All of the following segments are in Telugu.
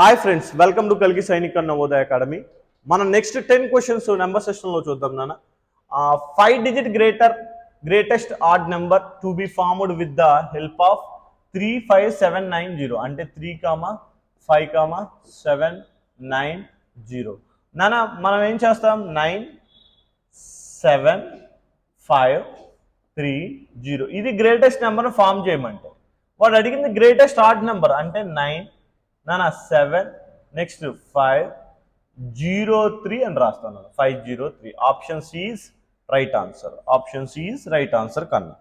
హాయ్ ఫ్రెండ్స్ వెల్కమ్ టు కలిగి సైనిక్ అన్న నవోదయ అకాడమీ మనం నెక్స్ట్ టెన్ క్వశ్చన్స్ నెంబర్ సెషన్లో చూద్దాం నాన్న. Five digit greater greatest odd number to be formed with the help of three five seven nine zero అంటే three comma five comma seven nine zero నాన్న మనం ఏం చేస్తాం? Nine seven five three zero ఇది గ్రేటెస్ట్ నెంబర్ ఫామ్ చేయమంటే. వాడు అడిగింది గ్రేటెస్ట్ ఆడ్ నెంబర్ అంటే నైన్ నాన్న seven next five zero three అని రాస్తాను five zero three option is right answer option is right answer కన్నా.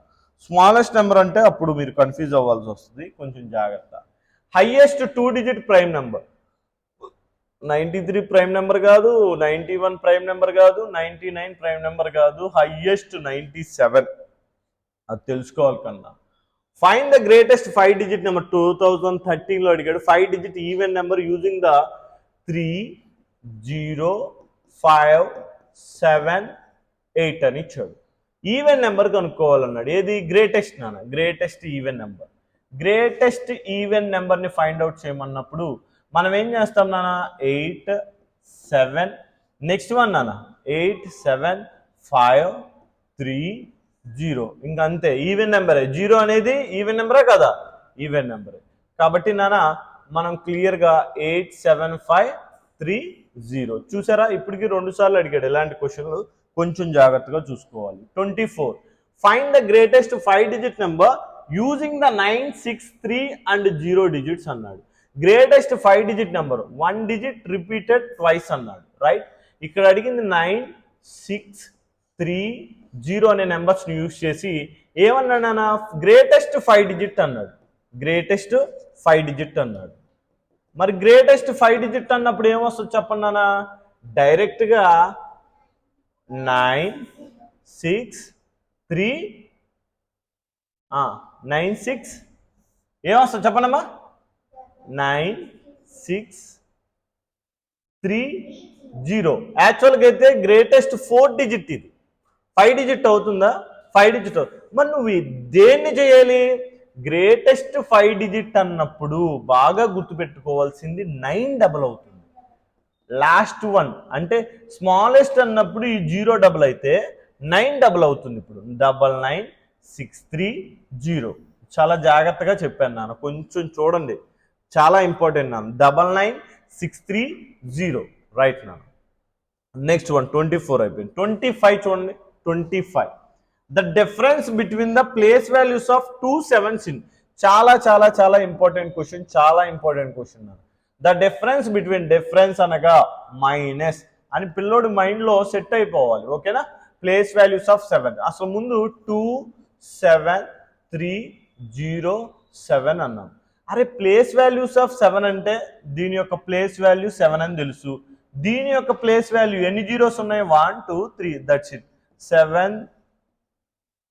స్మాలెస్ట్ నెంబర్ అంటే అప్పుడు మీరు కన్ఫ్యూజ్ అవ్వాల్సి వస్తుంది. కొంచెం జాగ్రత్త. Highest two digit prime number ninety three prime number కాదు నైంటీ వన్ ప్రైమ్ నెంబర్ కాదు నైంటీ నైన్ ప్రైమ్ నెంబర్ కాదు హైయెస్ట్ నైంటీ సెవెన్ అది తెలుసుకోవాలి కన్నా. Find the greatest five digit number two thousand థర్టీన్లో అడిగాడు. Five digit even number using the three zero five seven eight అని ఇచ్చాడు. ఈవెన్ నెంబర్ కనుక్కోవాలన్నాడు. ఏది? గ్రేటెస్ట్ నాన్న. Greatest even number greatest even నెంబర్ని ఫైండ్ అవుట్ చేయమన్నప్పుడు మనం ఏం చేస్తాం నాన్న? ఎయిట్ సెవెన్ నెక్స్ట్ వన్ నాన్న. Eight seven five three zero. ఇంకా అంతే. ఈవెన్ నెంబరే. జీరో అనేది ఈవెన్ నెంబరే కదా? ఈవెన్ నెంబరే. కాబట్టి నాన్న మనం క్లియర్గా eight seven five three zero. చూసారా? ఇప్పటికి రెండు సార్లు అడిగాడు ఇలాంటి క్వశ్చన్లు? కొంచెం జాగ్రత్తగా చూసుకోవాలి. Twenty four. Find the greatest five digit number using the nine six three and zero digits అన్నాడు. Greatest five digit number one digit repeated twice అన్నాడు. రైట్ ఇక్కడ అడిగింది నైన్ సిక్స్ త్రీ జీరో అనే నెంబర్స్ని యూజ్ చేసి ఏమన్నాడు గ్రేటెస్ట్ ఫైవ్ డిజిట్ అన్నాడు. గ్రేటెస్ట్ ఫైవ్ డిజిట్ అన్నాడు. మరి గ్రేటెస్ట్ ఫైవ్ డిజిట్ అన్నప్పుడు ఏమొస్తుంది చెప్పండి నాన్న? డైరెక్ట్గా nine six three nine six ఏమొస్తుంది చెప్పండమ్మా నైన్ సిక్స్ త్రీ జీరో యాక్చువల్గా అయితే గ్రేటెస్ట్ ఫోర్ డిజిట్ ఇది. ఫైవ్ డిజిట్ అవుతుందా? ఫైవ్ డిజిట్ అవుతుంది. మరి నువ్వు దేన్ని చేయాలి? గ్రేటెస్ట్ ఫైవ్ డిజిట్ అన్నప్పుడు బాగా గుర్తుపెట్టుకోవాల్సింది నైన్ డబల్ అవుతుంది. Last one. అంటే స్మాలెస్ట్ అన్నప్పుడు ఈ జీరో డబల్ అయితే నైన్ డబల్ అవుతుంది ఇప్పుడు. Double nine six three zero. చాలా జాగ్రత్తగా చెప్పాను నాన్న. కొంచెం చూడండి. చాలా ఇంపార్టెంట్ నాన్న. Double nine six three zero. Right నాన్న. నెక్స్ట్ వన్ ట్వంటీ ఫోర్ అయిపోయింది. ట్వంటీ ఫైవ్ చూడండి. Twenty five the difference between the place values of two sevens in చాలా చాలా చాలా ఇంపార్టెంట్ క్వశ్చన్ చాలా important question the difference between difference అనగా మైనస్ అని పిల్లోడి మైండ్లో సెట్ అయిపోవాలి ఓకేనా ప్లేస్ వాల్యూస్ ఆఫ్ సెవెన్ అసలు ముందు two seven three zero seven అన్నాం. అరే ప్లేస్ వాల్యూస్ ఆఫ్ సెవెన్ అంటే దీని యొక్క ప్లేస్ వాల్యూ సెవెన్ అని తెలుసు. దీని యొక్క ప్లేస్ వాల్యూ ఎన్ని జీరోస్ ఉన్నాయి? One two three that's it seven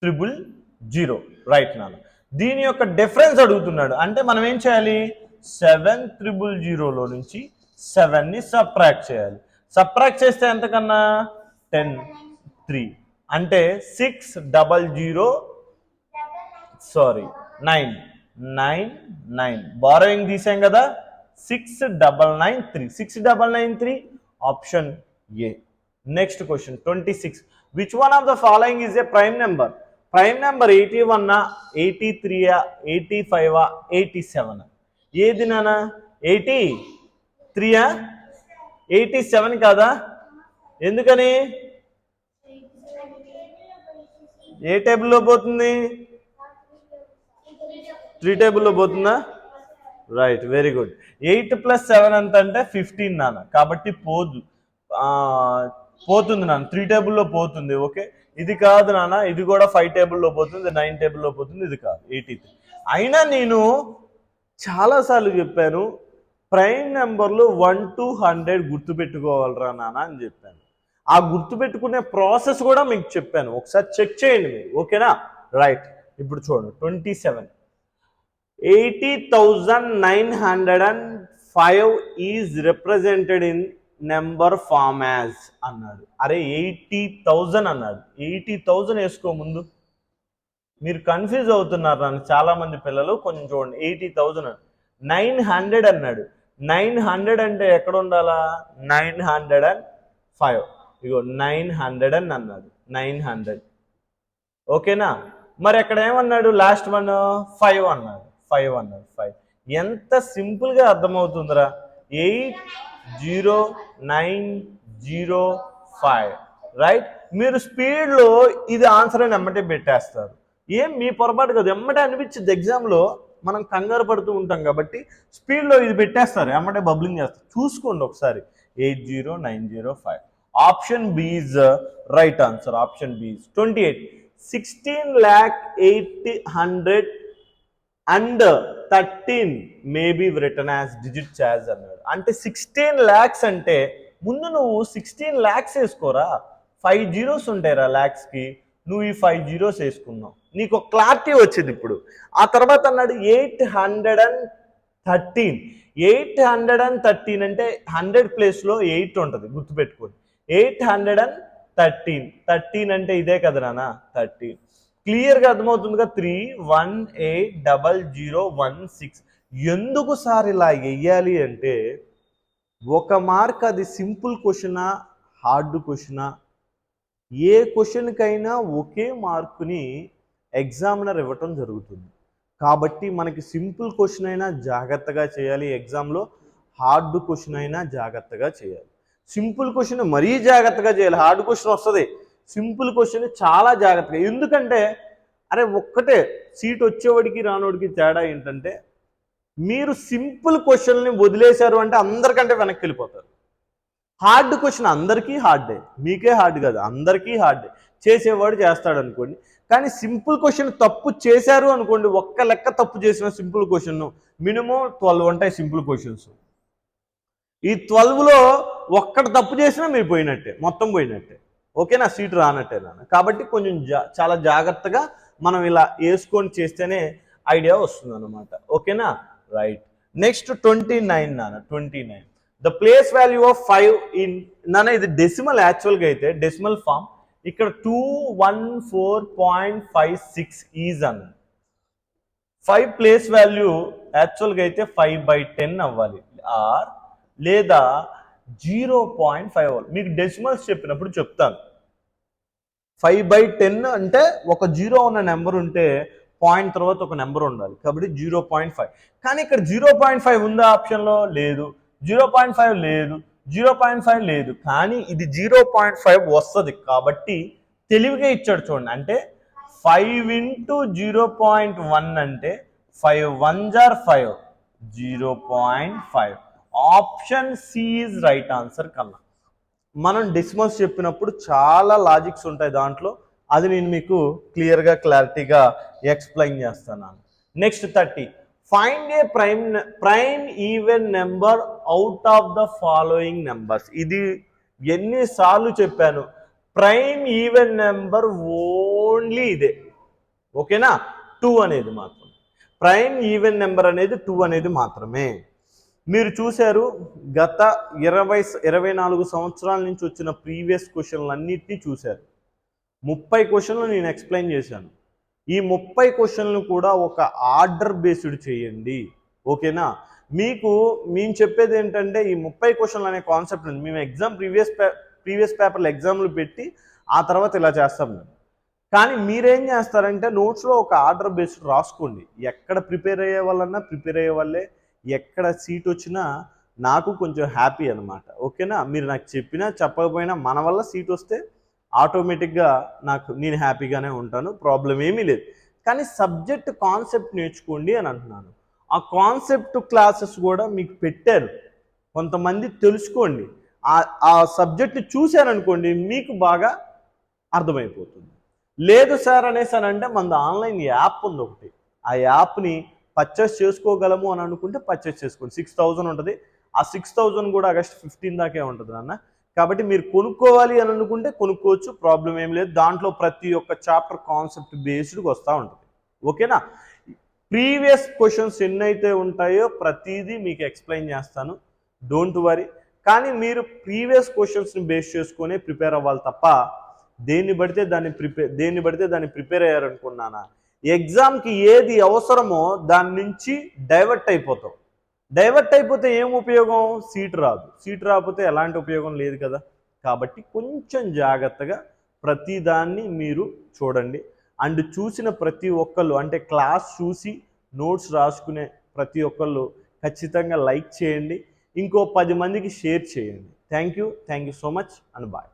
triple zero. Right నాన్న. దీని యొక్క డిఫరెన్స్ అడుగుతున్నాడు. అంటే మనం ఏం చేయాలి? సెవెన్ త్రిబుల్ జీరోలో నుంచి సెవెన్ని సప్రాక్ట్ చేయాలి. సప్రాక్ట్ చేస్తే ఎంతకన్నా? Ten three. అంటే six double zero sorry nine. Nine nine. Borrowing తీసాం కదా? Six double nine three. Six double nine three option A. Next question twenty six which one of the following is a prime number prime number eighty వన్నా eighty త్రీయా ఎయిటీ ఫైవా ఎయిటీ సెవెన్ ఏది నానా? ఎయిటీ త్రీయా ఎయిటీ సెవెన్ కాదా? ఎందుకని? ఏ టేబుల్లో పోతుంది? త్రీ టేబుల్లో పోతుందా? Right very good eight plus seven ఎంత అంటే ఫిఫ్టీన్ నాన్న కాబట్టి పోదు. పోతుంది నాన్న. త్రీ టేబుల్లో పోతుంది ఓకే ఇది కాదు నాన్న ఇది కూడా ఫైవ్ టేబుల్లో పోతుంది నైన్ టేబుల్లో పోతుంది ఇది కాదు ఎయిటీ త్రీ అయినా నేను చాలాసార్లు చెప్పాను ప్రైమ్ నెంబర్లు వన్ టు హండ్రెడ్ గుర్తుపెట్టుకోవాలరా నాన్న అని చెప్పాను. ఆ గుర్తుపెట్టుకునే ప్రాసెస్ కూడా మీకు చెప్పాను. ఒకసారి చెక్ చేయండి మీరు ఓకేనా రైట్ ఇప్పుడు చూడండి twenty seven eighty thousand nine hundred and five is represented in number form as అన్నాడు. అరే ఎయిటీ థౌజండ్ అన్నాడు. ఎయిటీ థౌజండ్ వేసుకో ముందు. మీరు కన్ఫ్యూజ్ అవుతున్నారు నన్ను చాలామంది పిల్లలు. కొంచెం చూడండి. ఎయిటీ థౌజండ్ నైన్ హండ్రెడ్ అన్నాడు. నైన్ హండ్రెడ్ అంటే ఎక్కడ ఉండాలా? Nine hundred and five. Ego nine hundred అని అన్నాడు. Nine hundred. ఓకేనా? మరి అక్కడ ఏమన్నాడు? లాస్ట్ వన్ ఫైవ్ అన్నాడు. ఫైవ్ అన్నాడు. ఫైవ్. ఎంత సింపుల్గా అర్థమవుతుందిరా. Eight zero nine zero five. Right మీరు స్పీడ్లో ఇది ఆన్సర్ అని ఎమ్మటే పెట్టేస్తారు. ఏం మీ పొరపాటు కాదు. ఎమ్మటే అనిపించింది ఎగ్జామ్లో మనం కంగారు పడుతూ ఉంటాం కాబట్టి స్పీడ్లో ఇది పెట్టేస్తారు. ఎమ్మటే బబ్లింగ్ చేస్తారు. చూసుకోండి ఒకసారి. Eight zero nine zero five. Option B right answer option B twenty eight sixteen lakh eighty hundred and thirteen maybe return as digit charge అన్నాడు. అంటే సిక్స్టీన్ ల్యాక్స్ అంటే ముందు నువ్వు సిక్స్టీన్ ల్యాక్స్ వేసుకోరా? ఫైవ్ జీరోస్ ఉంటాయిరా ల్యాక్స్కి నువ్వు ఈ ఫైవ్ జీరోస్ వేసుకున్నావు. నీకు ఒక క్లారిటీ వచ్చింది ఇప్పుడు. ఆ తర్వాత అన్నాడు eight hundred and thirteen eight hundred and thirteen అంటే హండ్రెడ్ ప్లేస్లో ఎయిట్ ఉంటుంది గుర్తుపెట్టుకోండి. Eight hundred and thirteen thirteen అంటే ఇదే కదా నాన్న థర్టీన్ క్లియర్గా అర్థమవుతుందిగా three one eight double zero one six. ఎందుకు సార్ ఇలా వెయ్యాలి అంటే ఒక మార్క్ అది సింపుల్ క్వశ్చనా హార్డ్ క్వశ్చనా? ఏ క్వశ్చన్కైనా ఒకే మార్కుని ఎగ్జామినర్ ఇవ్వటం జరుగుతుంది. కాబట్టి మనకి సింపుల్ క్వశ్చన్ అయినా జాగ్రత్తగా చేయాలి ఎగ్జామ్లో హార్డ్ క్వశ్చన్ అయినా జాగ్రత్తగా చేయాలి. సింపుల్ క్వశ్చన్ మరీ జాగ్రత్తగా చేయాలి హార్డ్ క్వశ్చన్ వస్తుంది. సింపుల్ క్వశ్చన్ చాలా జాగ్రత్తగా. ఎందుకంటే అరే ఒక్కటే సీట్ వచ్చేవాడికి రానోడికి తేడా ఏంటంటే మీరు సింపుల్ క్వశ్చన్ని వదిలేశారు అంటే అందరికంటే వెనక్కి వెళ్ళిపోతారు. హార్డ్ క్వశ్చన్ అందరికీ హార్డే మీకే హార్డ్ కాదు అందరికీ హార్డే చేసేవాడు చేస్తాడు అనుకోండి. కానీ సింపుల్ క్వశ్చన్ తప్పు చేశారు అనుకోండి ఒక్క లెక్క తప్పు చేసిన సింపుల్ క్వశ్చన్ మినిమం ట్వెల్వ్ ఉంటాయి సింపుల్ క్వశ్చన్స్. ఈ ట్వెల్వ్లో ఒక్కటి తప్పు చేసినా మీరు పోయినట్టే మొత్తం పోయినట్టే. ఓకేనా సీటు రానట్టే నాన్న కాబట్టి కొంచెం జా చాలా జాగ్రత్తగా మనం ఇలా వేసుకొని చేస్తేనే ఐడియా వస్తుంది అనమాట ఓకేనా? రైట్. నెక్స్ట్ ట్వంటీ నైన్ నాన్న twenty nine. The place value of five in నాన్న ఇది డెసిమల్ యాక్చువల్గా అయితే డెసిమల్ ఫామ్. ఇక్కడ two one four point five six is అన్న. ఫైవ్ ప్లేస్ వాల్యూ యాక్చువల్గా అయితే ఫైవ్ బై టెన్ అవ్వాలి. ఆర్ లేదా జీరో పాయింట్ ఫైవ్ అవ్వాలి. మీకు డెసిమల్స్ చెప్పినప్పుడు చెప్తాను. ఫైవ్ బై టెన్ అంటే ఒక జీరో ఉన్న నెంబర్ ఉంటే పాయింట్ తర్వాత ఒక నెంబర్ ఉండాలి. కాబట్టి జీరో పాయింట్ ఫైవ్. కానీ ఇక్కడ జీరో పాయింట్ ఫైవ్ ఉందా ఆప్షన్లో? లేదు. జీరో పాయింట్ ఫైవ్ లేదు. జీరో పాయింట్ ఫైవ్ లేదు. కానీ ఇది జీరో పాయింట్ ఫైవ్ వస్తుంది. కాబట్టి తెలివిగా ఇచ్చాడు చూడండి. అంటే five into zero point one అంటే five one jar five. Zero point five. Option C is right answer కన్నా మనం డిస్మస్ చెప్పినప్పుడు చాలా లాజిక్స్ ఉంటాయి దాంట్లో. అది నేను మీకు క్లియర్గా క్లారిటీగా ఎక్స్ప్లెయిన్ చేస్తాను next thirty find a prime prime even number out of the following numbers ఇది ఎన్నిసార్లు చెప్పాను. ప్రైమ్ ఈవెన్ నెంబర్ ఓన్లీ ఇదే. ఓకేనా టూ అనేది మాత్రం ప్రైమ్ ఈవెన్ నెంబర్ అనేది టూ అనేది మాత్రమే. మీరు చూశారు గత ఇరవై ఇరవై నాలుగు సంవత్సరాల నుంచి వచ్చిన ప్రీవియస్ క్వశ్చన్లు అన్నిటినీ చూశారు. ముప్పై క్వశ్చన్లు నేను ఎక్స్ప్లెయిన్ చేశాను. ఈ ముప్పై క్వశ్చన్లు కూడా ఒక ఆర్డర్ బేస్డ్ చేయండి. ఓకేనా? మీకు మేము చెప్పేది ఏంటంటే ఈ ముప్పై క్వశ్చన్లు అనే కాన్సెప్ట్ ఉంది. మేము ఎగ్జామ్ ప్రీవియస్ పే ప్రీవియస్ పేపర్లు ఎగ్జామ్లు పెట్టి ఆ తర్వాత ఇలా చేస్తాం మేము. కానీ మీరేం చేస్తారంటే నోట్స్లో ఒక ఆర్డర్ బేస్డ్ రాసుకోండి. ఎక్కడ ప్రిపేర్ అయ్యే వాళ్ళన్నా ప్రిపేర్ అయ్యే వాళ్ళే. ఎక్కడ సీట్ వచ్చినా నాకు కొంచెం హ్యాపీ అనమాట ఓకేనా? మీరు నాకు చెప్పినా చెప్పకపోయినా మన వల్ల సీట్ వస్తే ఆటోమేటిక్గా నాకు నేను హ్యాపీగానే ఉంటాను. ప్రాబ్లం ఏమీ లేదు. కానీ సబ్జెక్ట్ కాన్సెప్ట్ నేర్చుకోండి అని అంటున్నాను. ఆ కాన్సెప్ట్ క్లాసెస్ కూడా మీకు పెట్టారు. కొంతమంది తెలుసుకోండి. ఆ- ఆ సబ్జెక్ట్ చూశారనుకోండి మీకు బాగా అర్థమైపోతుంది. లేదు సార్ అనేసి అని అంటే మనది ఆన్లైన్ యాప్ ఉంది ఒకటి. ఆ యాప్ని పర్చేస్ చేసుకోగలము అని అనుకుంటే పర్చేస్ చేసుకోండి. సిక్స్ థౌజండ్ ఉంటుంది. ఆ సిక్స్ థౌజండ్ కూడా ఆగస్ట్ ఫిఫ్టీన్ దాకే ఉంటుంది అన్న కాబట్టి మీరు కొనుక్కోవాలి అని అనుకుంటే కొనుక్కోవచ్చు ప్రాబ్లం ఏం లేదు. దాంట్లో ప్రతి ఒక్క చాప్టర్ కాన్సెప్ట్ బేస్డ్కి వస్తూ ఉంటుంది. ఓకేనా ప్రీవియస్ క్వశ్చన్స్ ఎన్నైతే ఉంటాయో ప్రతిదీ మీకు ఎక్స్ప్లెయిన్ చేస్తాను. డోంట్ వరీ కానీ మీరు ప్రీవియస్ క్వశ్చన్స్ని బేస్ చేసుకొని ప్రిపేర్ అవ్వాలి తప్ప దేన్ని పడితే దాన్ని ప్రిపేర్ దేన్ని పడితే దాన్ని ప్రిపేర్ అయ్యారనుకున్నానా? ఎగ్జామ్కి ఏది అవసరమో దాని నుంచి డైవర్ట్ అయిపోతాం డైవర్ట్ అయిపోతే ఏం ఉపయోగం? సీట్ రాదు. సీట్ రాకపోతే ఎలాంటి ఉపయోగం లేదు కదా. కాబట్టి కొంచెం జాగ్రత్తగా ప్రతిదాన్ని మీరు చూడండి. అండ్ చూసిన ప్రతి ఒక్కళ్ళు అంటే క్లాస్ చూసి నోట్స్ రాసుకునే ప్రతి ఒక్కళ్ళు ఖచ్చితంగా లైక్ చేయండి. ఇంకో పది మందికి షేర్ చేయండి. Thank you thank you so much and bye.